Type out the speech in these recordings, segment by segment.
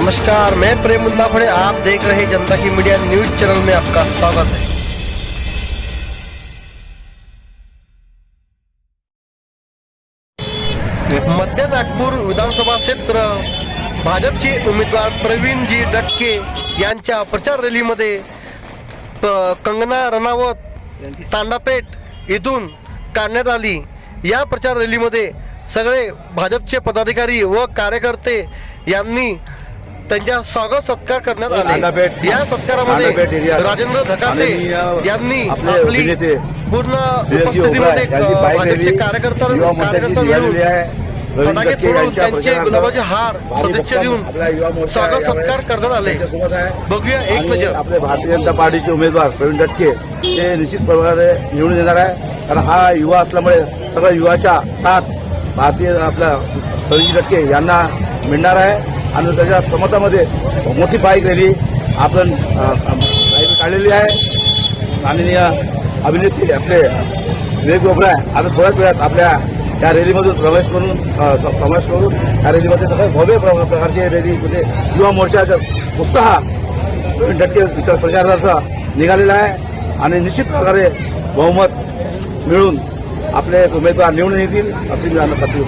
नमस्कार मैं प्रेम मुन्नाफड़े आप देख रहे जनता की मीडिया न्यूज चैनल में आपका स्वागत है। मध्य नागपूर विधानसभा क्षेत्र भाजपचे उमेदवार प्रवीणजी डटके यांच्या प्रचार रॅलीमध्ये कंगना रनावत तांडापेठ इथून काढण्यात आली. या प्रचार रॅलीमध्ये सगळे भाजपचे पदाधिकारी व कार्यकर्ते यांनी त्यांच्या स्वागत सत्कार करण्यात आले. या सत्कारामध्ये राजेंद्र धकाते यांनी आपले पूर्ण उपस्थितीमध्ये भाजपचे कार्यकर्ता कार्यकर्ता मिळून फटाके फोडून त्यांचे गुलाबाचे हार सदिच्छा देऊन स्वागत सत्कार करण्यात आले. बघूया एक नजर. आपले भारतीय जनता पार्टीचे उमेदवार प्रवीण दटके ते निश्चित प्रकारे निवडून येणार आहे. कारण हा युवा असल्यामुळे सगळ्या युवाच्या साथ भारतीय आपल्या प्रवीण दटके यांना मिळणार आहे. आणि त्याच्या प्रमतामध्ये मोठी बाईक रॅली आपण बाईक काढलेली आहे. माननीय अभिनेते आपले विवेक गोबराय आता थोड्याच वेळात आपल्या या रॅलीमधून प्रवेश करून प्रवेश करून या रॅलीमध्ये सगळे भव्य प्र- रॅली म्हणजे युवा मोर्चाचा उत्साह टक्के दटके इतर प्रचारार्थ निघालेला आहे. आणि निश्चित प्रकारे बहुमत मिळून आपले उमेदवार निवडून येतील असे मी आम्ही खात्री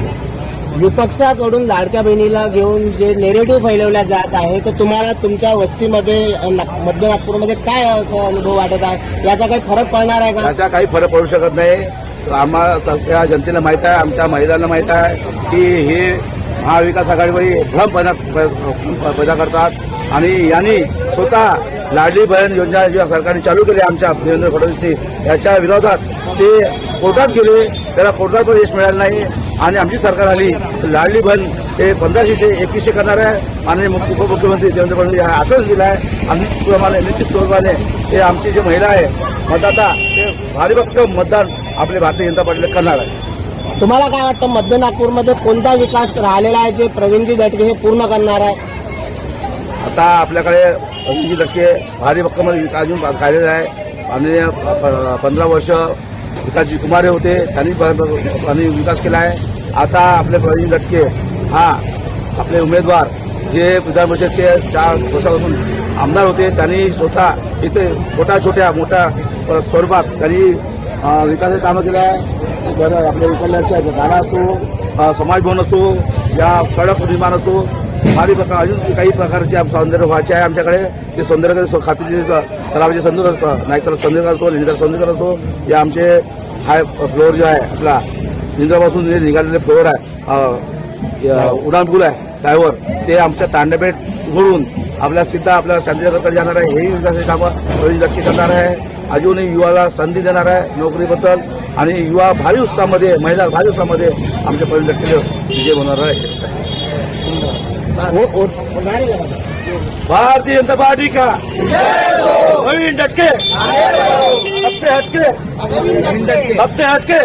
विपक्षाकडून लाडक्या बहिणीला घेऊन जे नेरेटिव्ह फैलवल्या जात आहे तर तुम्हाला तुमच्या वस्तीमध्ये नाग- मध्य नागपूरमध्ये काय असं अनुभव वाटत आहे? याचा काही फरक पडणार आहे का? याचा काही फरक पडू शकत नाही. आम्हाला सगळ्या जनतेला माहीत आहे आमच्या महिलांना माहीत आहे की हे महाविकास आघाडीवर भ्रम पैदा पैदा करतात आणि यांनी स्वतः लाडली बहीण योजना ज्या सरकारने चालू केली आमच्या देवेंद्र फडणवीसनी याच्या विरोधात ते कोर्टात गेले. त्याला कोर्टात पण यश मिळालं नाही. आणि आमची सरकार आली. लाडली बहीण ते पंधरा ते एकवीसशे करणार आहे. आणि मुख्य- उपमुख्यमंत्री देवेंद्र फडणवीस यांनी आश्वासन दिलं आहे. आम्ही निश्चितप्रमाणे निश्चित स्वरूपाने ते आमची जी महिला आहे मतदाता ते भारीभक्कम मतदान आपले भारतीय जनता पार्टीला करणार आहे. तुम्हाला काय वाटतं मध्य नागपूरमध्ये कोणता विकास राहिलेला आहे जे प्रवीणजी दटके हे पूर्ण करणार आहे? आता आपल्याकडे ऐंशी टक्के भारी भक्कम विकास अजून काढलेला आहे. आणि प- पंधरा वर्ष विकासजी कुमारे होते त्यांनी त्यांनी विकास केला आहे. आता आपले प्रवीण लटके हा आपले उमेदवार जे विधान परिषदचे चार वर्षापासून आमदार होते त्यांनी स्वतः इथे छोट्या छोट्या मोठ्या स्वरूपात त्यांनी विकासाचे कामं केली आहे. आपल्या विकल्याच्या गाडा असो समाजभवन असो या सडक निर्माण असो भारी अजून काही प्रकारचे सौंदर्य व्हायचे आहे आमच्याकडे. ते सौंदर्य खात्री तलावाचे सौंदर्य असतं नाहीतर सौंदर्य असतो निंदर सौंदर्य असतो हे आमचे हाय फ्लोअर जो आहे आपला निंद्रापासून जे निघालेले फ्लोअर आहे अं, आहे त्यावर ते आमच्या तांडपेठ घडून आपल्या सिद्धा आपल्या शांतीनगरकडे जाणार आहे हेही विकासाची कामं नक्की करणार आहे. अजूनही युवाला संधी देणार आहे नोकरीबद्दल आणि युवा भारी उत्साहामध्ये महिला भारी उत्साहामध्ये आमच्या प्रवीण नक्की विजय होणार आहे. भारतीय जनता पार्टी का? प्रवीण डटके। सबसे हटके। सबसे हटके।